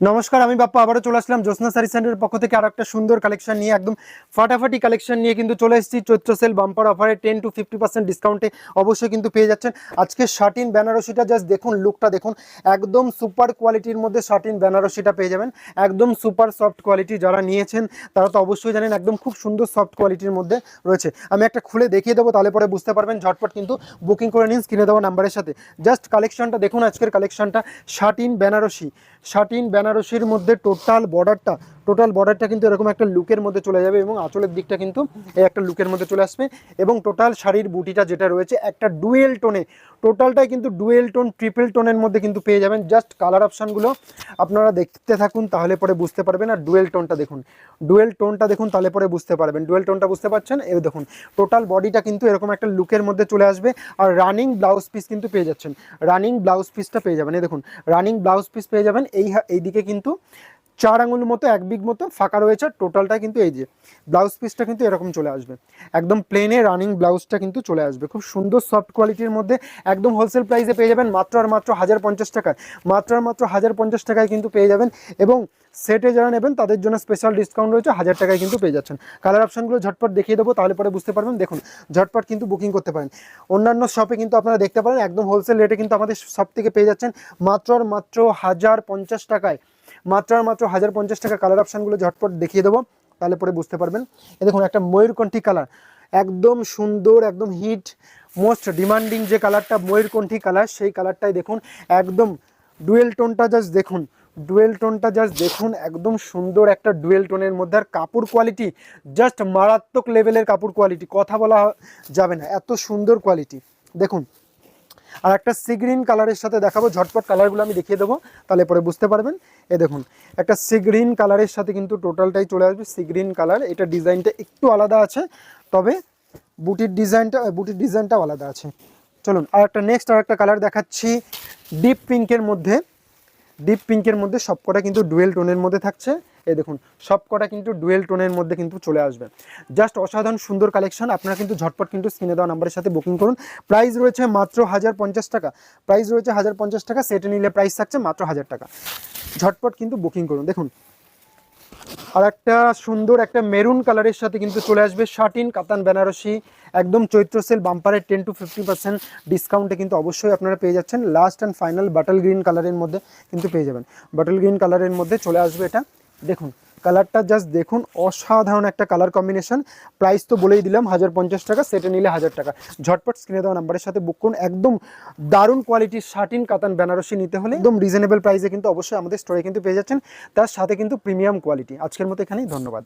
নমস্কার, আমি বাপ্পা। আবারও চলে আসলাম জ্যোৎস্না সারি সেন্টারের পক্ষ থেকে আরও একটা সুন্দর কালেকশন নিয়ে, একদম ফাটাফাটি কালেকশন নিয়ে কিন্তু চলে এসেছি। চৈত্র সেল বাম্পার অফারে টেন টু ফিফটি পার্সেন্ট ডিসকাউন্টে অবশ্যই কিন্তু পেয়ে যাচ্ছেন। আজকে শার্টিন বেনারসিটা জাস্ট দেখুন লুকটা দেখুন, একদম সুপার কোয়ালিটির মধ্যে শার্টিন বেনারসিটা পেয়ে যাবেন। একদম সুপার সফট কোয়ালিটি যারা নিয়েছেন, তারা তো অবশ্যই জানেন, একদম খুব সুন্দর সফট কোয়ালিটির মধ্যে রয়েছে। আমি একটা খুলে দেখিয়ে দেবো, তাহলে পরে বুঝতে পারবেন। ঝটপট কিন্তু বুকিং করে নিন স্ক্রিনে দেওয়া নাম্বারের সাথে। জাস্ট কালেকশনটা দেখুন, আজকের কালেকশনটা শার্টিন বেনারসি। শার্টিন বেনারসির মধ্যে টোটাল বর্ডারটা টোটাল বর্ডারটা কিন্তু এরকম একটা লুকের মধ্যে চলে যাবে এবং আঁচলের দিকটা কিন্তু এই একটা লুকের মধ্যে চলে আসবে এবং টোটাল শাড়ির বুটিটা যেটা রয়েছে একটা ডুয়েল টোনে টোটালটাই কিন্তু ডুয়েল টোন, ট্রিপল টোনের মধ্যে কিন্তু পেয়ে যাবেন। জাস্ট কালার অপশানগুলো আপনারা দেখতে থাকুন, তাহলে পরে বুঝতে পারবেন। আর ডুয়েল টোনটা দেখুন, ডুয়েল টোনটা দেখুন, তাহলে পরে বুঝতে পারবেন। ডুয়েল টোনটা বুঝতে পারছেন? এই দেখুন, টোটাল বডিটা কিন্তু এরকম একটা লুকের মধ্যে চলে আসবে। আর রানিং ব্লাউজ পিস কিন্তু পেয়ে যাচ্ছেন। রানিং ব্লাউজ পিসটা পেয়ে যাবেন। এই দেখুন, রানিং ব্লাউজ পিস পেয়ে যাবেন। এই এইদিকে কিন্তু চার আঙুল মতো, এক বিগ মতো ফাঁকা রয়েছে। টোটালটা কিন্তু এই যে ব্লাউজ পিসটা কিন্তু এরকম চলে আসবে। একদম প্লেনে রানিং ব্লাউজটা কিন্তু চলে আসবে। খুব সুন্দর সফট কোয়ালিটির মধ্যে একদম হোলসেল প্রাইসে পেয়ে যাবেন মাত্র আর মাত্র হাজার পঞ্চাশ টাকায়। মাত্র আর মাত্র হাজার পঞ্চাশ টাকায় কিন্তু পেয়ে যাবেন এবং সেটে যারা নেবেন, তাদের জন্য স্পেশাল ডিসকাউন্ট রয়েছে, হাজার টাকায় কিন্তু পেয়ে যাচ্ছেন। কালার অপশানগুলো ঝটপট দেখিয়ে দেবো, তাহলে পরে বুঝতে পারবেন। দেখুন, ঝটপট কিন্তু বুকিং করতে পারেন। অন্যান্য শপে কিন্তু আপনারা দেখতে পারেন, একদম হোলসেল রেটে কিন্তু আমাদের সব থেকে পেয়ে যাচ্ছেন মাত্র আর মাত্র হাজার পঞ্চাশ টাকায়। মাত্র আর মাত্র হাজার পঞ্চাশ টাকা কালার অপশানগুলো ঝটপট দেখিয়ে দেবো, তাহলে পরে বুঝতে পারবেন। এ দেখুন, একটা ময়ূরকণ্ঠী কালার একদম সুন্দর, একদম হিট মোস্ট ডিমান্ডিং যে কালারটা ময়ূরকণ্ঠী কালার সেই কালারটাই দেখুন, একদম ডুয়েল টোনটা জাস্ট দেখুন ডুয়েল টোনটা জাস্ট দেখুন, একদম সুন্দর একটা ডুয়েল টোনের মধ্যে। আর কাপড় কোয়ালিটি জাস্ট মারাত্মক লেভেলের কাপড় কোয়ালিটি কথা বলা যাবে না, এত সুন্দর কোয়ালিটি দেখুন আর একটা সি গ্রিন কালারের সাথে দেখাবো, ঝটপট কালারগুলো আমি দেখিয়ে দেবো, তাহলে পরে বুঝতে পারবেন। এ দেখুন, একটা সি গ্রিন কালারের সাথে কিন্তু টোটালটাই চলে আসবে সি গ্রিন কালার এটা ডিজাইনটা একটু আলাদা আছে, তবে বুটির ডিজাইনটা, বুটির ডিজাইনটাও আলাদা আছে। চলুন, আর একটা নেক্সট আর একটা কালার দেখাচ্ছি ডিপ পিঙ্কের মধ্যে। ডিপ পিঙ্কের মধ্যে সবকটা কিন্তু ডুয়েল টোনের মধ্যে থাকছে। এই দেখুন, সবকটা কিন্তু ডুয়েল টোনের মধ্যে কিন্তু চলে আসবে। জাস্ট অসাধারণ সুন্দর কালেকশন আপনারা কিন্তু ঝটপট কিন্তু স্ক্রিনে দেওয়া নাম্বারের সাথে বুকিং করুন। প্রাইস রয়েছে মাত্র হাজার পঞ্চাশ টাকা। প্রাইস রয়েছে হাজার পঞ্চাশ টাকা সেটে নিলে প্রাইস থাকছে মাত্র হাজার টাকা। ঝটপট কিন্তু বুকিং করুন। দেখুন আর একটা সুন্দর একটা মেরুন কালারের সাথে কিন্তু চলে আসবে শার্টিন কাতান, বেনারসি, একদম চৈত্র সেল বাম্পারের টেন টু ফিফটি পার্সেন্ট ডিসকাউন্টে কিন্তু অবশ্যই আপনারা পেয়ে যাচ্ছেন। Last and final battle green কালারের মধ্যে কিন্তু পেয়ে যাবেন। বাটল গ্রিন কালারের মধ্যে চলে আসবে এটা। দেখুন কালারটা জাস্ট দেখুন, অসাধারণ একটা কালার কম্বিনেশন প্রাইস তো বলেই দিলাম, হাজার পঞ্চাশ টাকা সেটে নিলে হাজার টাকা। ঝটপট স্ক্রিনে দেওয়া নাম্বারের সাথে বুক করুন। একদম দারুণ কোয়ালিটির শার্টিন কাতান বেনারসি নিতে হলে। একদম রিজনেবল প্রাইসে কিন্তু অবশ্যই আমাদের স্টোরে কিন্তু পেয়ে যাচ্ছেন। তার সাথে কিন্তু প্রিমিয়াম কোয়ালিটি আজকের মতো এখানেই, ধন্যবাদ।